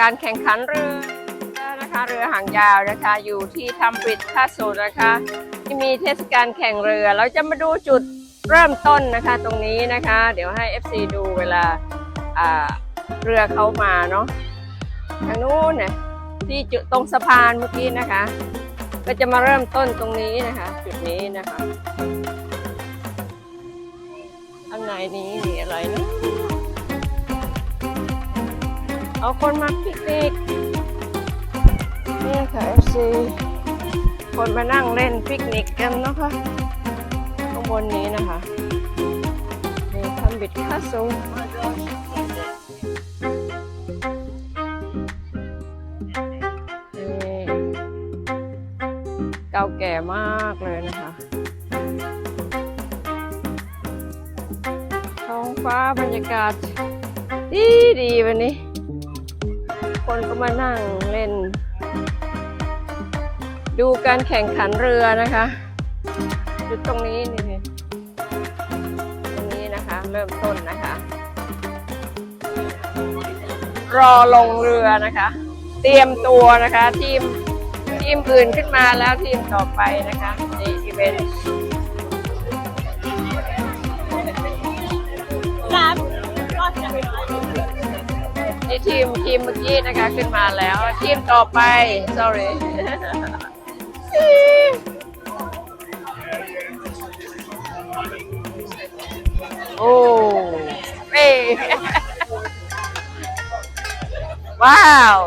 การแข่งขันเรือนะคะเรือหางยาวนะคะอยู่ที่ทำบริดท่าสูนะคะที่มีเทศกาลแข่งเรือ เราจะมาดูจุดเริ่มต้นนะคะตรงนี้นะคะ เดี๋ยวให้ FC ดูเวลาอ่าเรือเขามาเนาะทางนู้นเนี่ยที่จุดตรงสะพานเมื่อกี้นะคะ ก็จะมาเริ่มต้นตรงนี้นะคะ จุดนี้นะคะข้างในนี้มีอะไรนะ เอาคนมาปิกนิกนี่ค่ะ FC คนมานั่งเล่นปิกนิกกันนะคะข้างบนนี้นะคะนี่ทำบิดคาสูงนี่เก่าแก่มากเลยนะคะท้องฟ้าบรรยากาศดีดีวันนี้ คนก็มานั่งเล่น ดูการแข่งขันเรือนะคะ จุดตรงนี้นี่นี่ตรงนี้นะคะ เริ่มต้นนะคะ รอลงเรือนะคะ เตรียมตัวนะคะทีมทีมอื่นขึ้นมาแล้วทีมต่อไปนะคะในอีเวนต์ นี่ทีมทีมเมื่อกี้นะคะขึ้นมาแล้ว ทีมต่อไป sorry โอ้เอ้ว้าว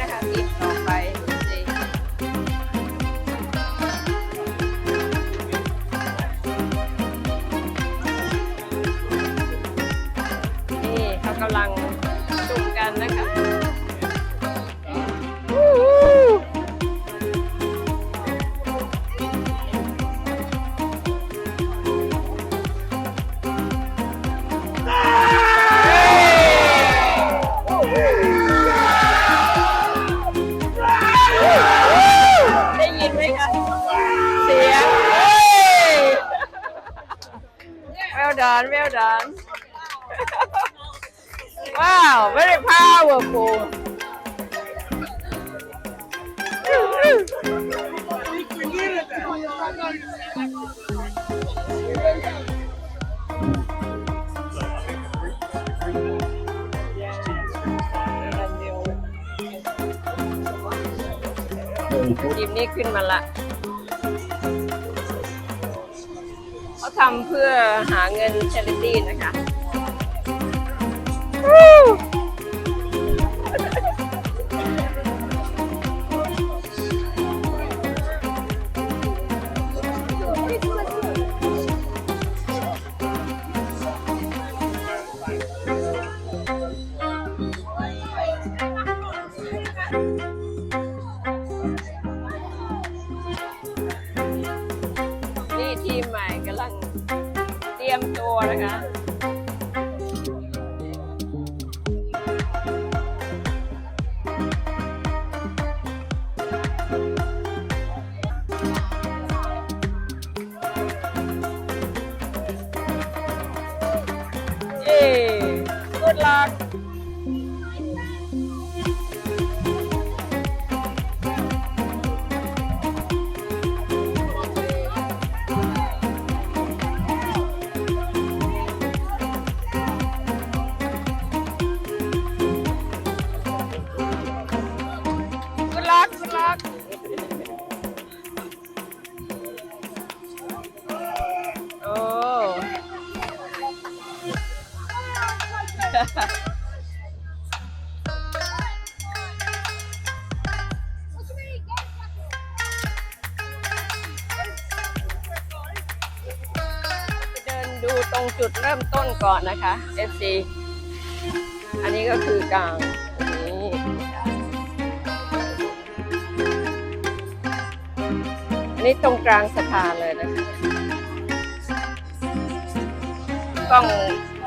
นะคะ done well done ว้าว very powerful ทีมนี้ขึ้นมาละ ทำเพื่อหาเงินเชลิตี้นะคะ good luck เดินดูตรงจุดเริ่มต้นก่อนนะคะ FC อันนี้ก็คือกลางอันนี้ตรงกลางสะพานเลยนะคะกล้อง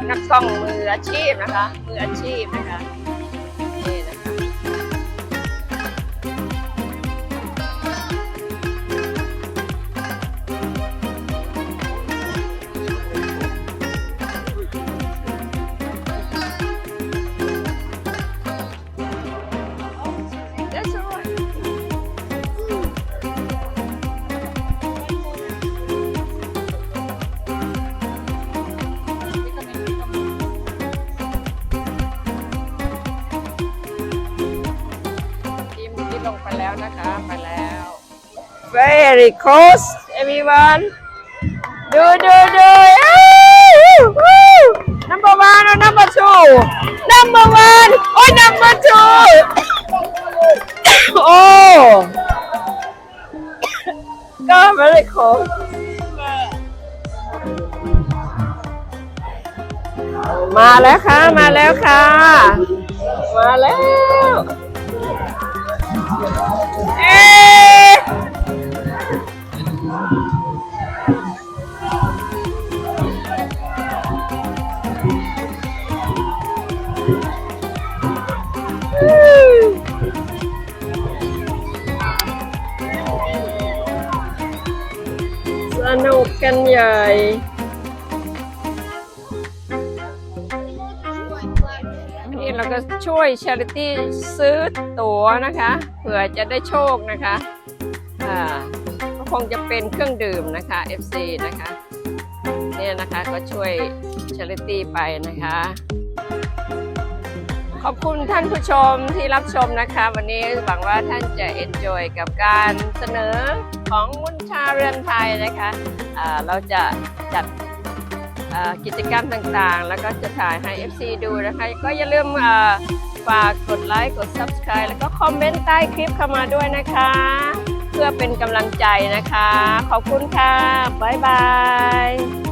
นักซ่องมืออาชีพนะคะ มืออาชีพนะคะ ไปแล้ว very close everyone ดูดูดูเอ้ย number one or number two number one or number two โอ้ก็ very close มาแล้วค่ะ มาแล้วค่ะ มาแล้ว ใหญ่นี่เราก็ช่วยชาริตี้ซื้อตั๋วนะคะเผื่อจะได้โชคนะคะอ่าก็คงจะเป็นเครื่องดื่มนะคะ FC นะคะ เนี่ยนะคะก็ช่วยชาริตี้ไปนะคะ ขอบคุณท่านผู้ชมที่รับชมนะคะ วันนี้หวังว่าท่านจะ enjoy กับการเสนอของมุนชาเรือนไทยนะคะอ่าเราจะจัดกิจกรรมต่างๆ แล้วก็จะถ่ายให้ FC ดูนะคะ ก็อย่าลืมฝากกดไลค์กด Subscribe แล้วก็คอมเมนต์ใต้คลิปเข้ามาด้วยนะคะ เพื่อเป็นกำลังใจนะคะ ขอบคุณค่ะ บ๊ายบาย